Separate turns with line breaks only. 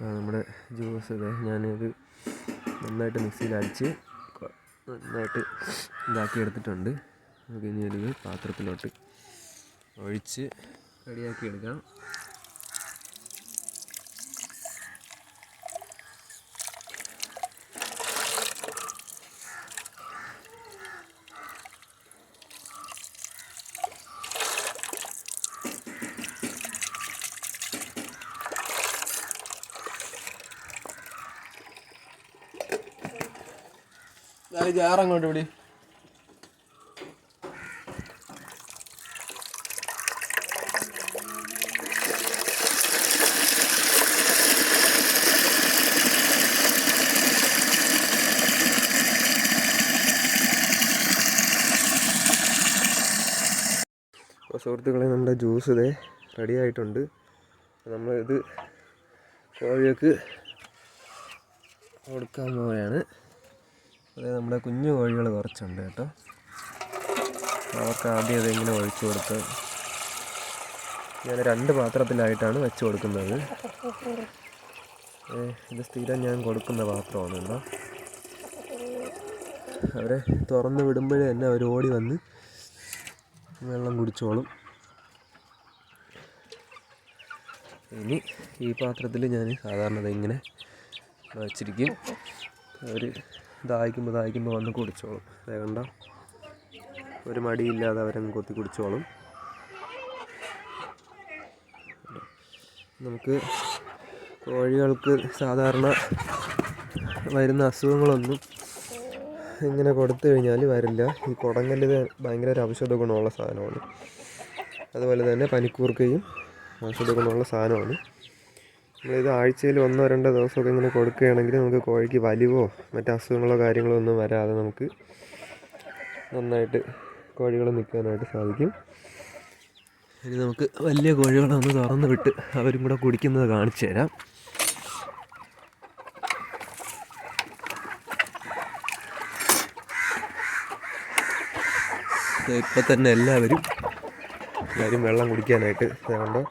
നമ്മുടെ ജ്യൂസ് ഞാനിത് നന്നായിട്ട് മിക്സിയിൽ അടിച്ച് നന്നായിട്ട് ഇതാക്കി എടുത്തിട്ടുണ്ട് നമുക്ക് ഇനി ഇത് പാത്രത്തിലോട്ട് ഒഴിച്ച് റെഡിയാക്കി എടുക്കാം ജാറങ്ങോട്ട് ഇവിടെ സുഹൃത്തുക്കളെ നമ്മുടെ ജ്യൂസ് ഇതേ റെഡി ആയിട്ടുണ്ട് നമ്മൾ ഇത് കോഴികൾക്ക് കൊടുക്കാൻ പോവുകയാണ്. അതായത് നമ്മുടെ കുഞ്ഞു കോഴികൾ കുറച്ചുണ്ട് കേട്ടോ. അവർക്ക് ആദ്യം അതെങ്ങനെ ഒഴിച്ചു കൊടുത്ത് ഞാൻ രണ്ട് പാത്രത്തിലായിട്ടാണ് വെച്ച് കൊടുക്കുന്നത്. ഇത് സ്ഥിരം ഞാൻ കൊടുക്കുന്ന പാത്രമാണ് കേട്ടോ. അവരെ തുറന്ന് വിടുമ്പോഴേ തന്നെ അവർ ഓടി വന്ന് വെള്ളം കുടിച്ചോളും. ഇനി ഈ പാത്രത്തിൽ ഞാൻ സാധാരണ ഇങ്ങനെ വച്ചിരിക്കും. അവർ ദാഹിക്കുമ്പോൾ ദാഹിക്കുമ്പോൾ വന്ന് കുടിച്ചോളും. അതേ ഒരു മടിയില്ലാതെ അവരങ്ങ് കൊത്തി കുടിച്ചോളും. നമുക്ക് കോഴികൾക്ക് സാധാരണ വരുന്ന അസുഖങ്ങളൊന്നും ഇങ്ങനെ കൊടുത്തു കഴിഞ്ഞാൽ വരില്ല. ഈ കുടങ്ങൽ ഭയങ്കര ഒരു ഔഷധ ഗുണമുള്ള സാധനമാണ്. അതുപോലെ തന്നെ പനിക്കൂർക്കയും ഔഷധ ഗുണമുള്ള സാധനമാണ്. നമ്മളിത് ആഴ്ചയിൽ ഒന്നോ രണ്ടോ ദിവസമൊക്കെ ഇങ്ങനെ കൊടുക്കുകയാണെങ്കിൽ നമുക്ക് കോഴിക്ക് വലിവോ മറ്റ് അസുഖങ്ങളോ കാര്യങ്ങളോ ഒന്നും വരാതെ നമുക്ക് നന്നായിട്ട് കോഴികൾ നിൽക്കാനായിട്ട് സാധിക്കും. ഇനി നമുക്ക് വലിയ കോഴികളെ ഒന്ന് തുറന്ന് വിട്ട് അവരും കൂടെ കുടിക്കുന്നത് കാണിച്ചു തരാം. ഇപ്പം തന്നെ എല്ലാവരും എല്ലാവരും വെള്ളം കുടിക്കാനായിട്ട് കണ്ടോ?